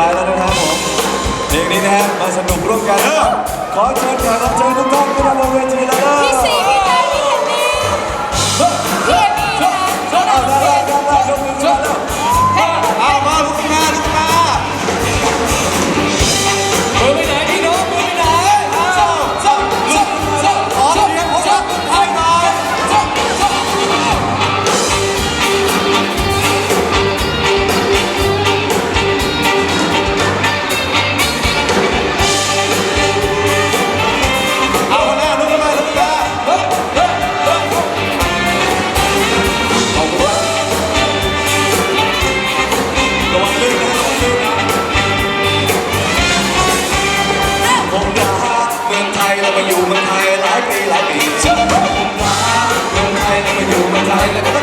ท้ายแล้วนะครับผมเพลงนี้นะฮะมาสนุกร่วมกันขอเชิญแขกรับเชิญทุกท่านขึ้นมาบนเวทีายปีหลายปีฉันรักคนรักลงไทยแล้วมาอยู่เมืองไทยแล้วก็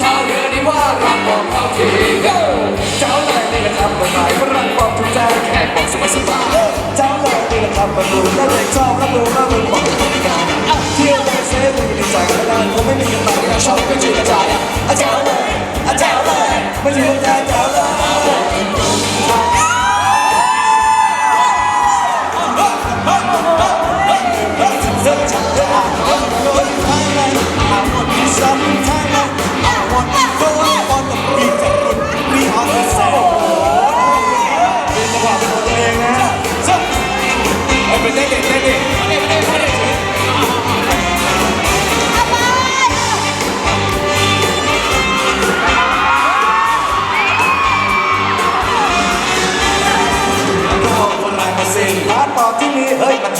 ชาวเรือนี่ว่ารักบอกเข้าทีเจ้าแรงนี่แหละครับคนหมายว่ารักบอกทุกใจแขกบอกสบายสบายเจ้าแรงนี่และครับมันรู้และเด็กชอบรับรู้รับรู้บอกคนพิการเที่ยวไปเซฟมีใจก็ได้ผมไม่มีกันตังชอบก็ชื่นใจอาจารย์เลยอาจาเลยไม่ใช่ว่าแท้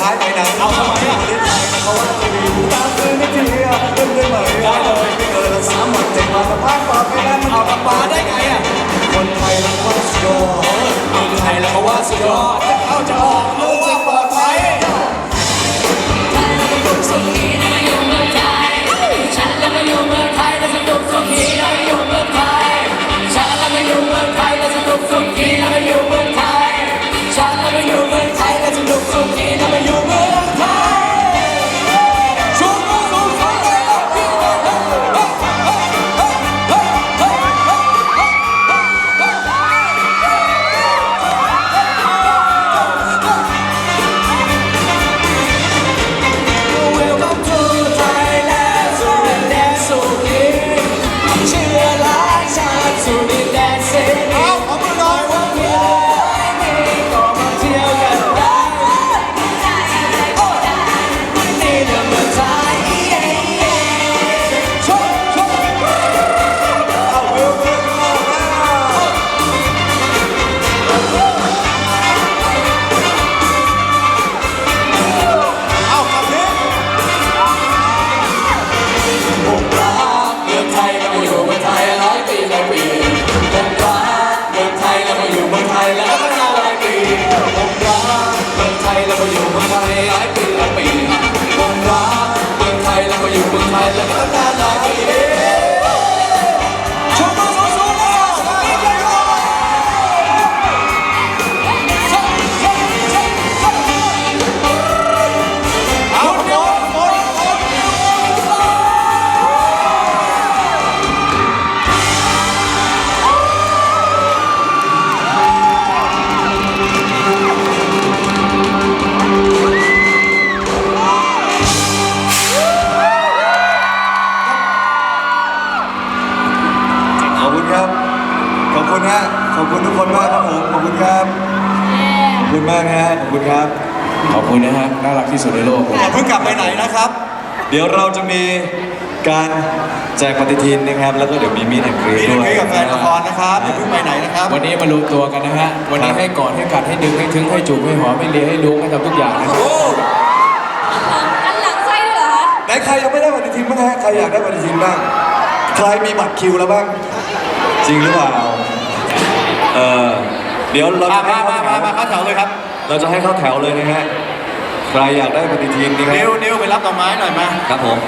ท้ายไปนะเอาทำไมอะเพราะว่าจะมีตามซื้อนิดเดียวเพิ่มได้ไหมได้เลยไม่เกินสามหมื่นเจ็ดมาสภาพปลาไปแล้วมันเอาปลาได้ไงอะคนไทยรักวัสดุ ฮะขอบคุณทุกคนมากครับผมขอบคุณครับขอบคุณมากนะฮะขอบคุณครับขอบคุณนะฮะน่ารักที่สุดในโลกอย่เพิ่งกลับไปไหนนะครับ เดี๋ยวเราจะมีการแจกปฏิทินนะครับ แล้วก็เดี๋ยวมีมีแอนกรีมีด้ด้ววยยกับแฟนละครนะครับอย่เพิ่งไปไหนนะครับ วันนี้มารวมตัวกันนะฮะ วันนี้ให้กอดให้กัดให้ดึงให้ถึงให้จูบให้หอมให้เลียให้ล้วงให้ทำทุกอย่างนะคโอ้อันหลังใช่เหรอคะไหนใครยังไม่ได้ปฏิทินบ้างฮะใครอยากได้ปฏิทินบ้าง ใครมีบัตรคิวแล้วบ้าง จริงหรือเปล่า เออเดี๋ยวเรามาจะให้มาเข้ามาแถมาวมาเข้าแถวเลยครับเราจะให้เข้าแถวเลยนะฮะใครอยากได้ปฏิทินนะคนิรัวบนิวไปรับดอกไม้หน่อยมาครับผม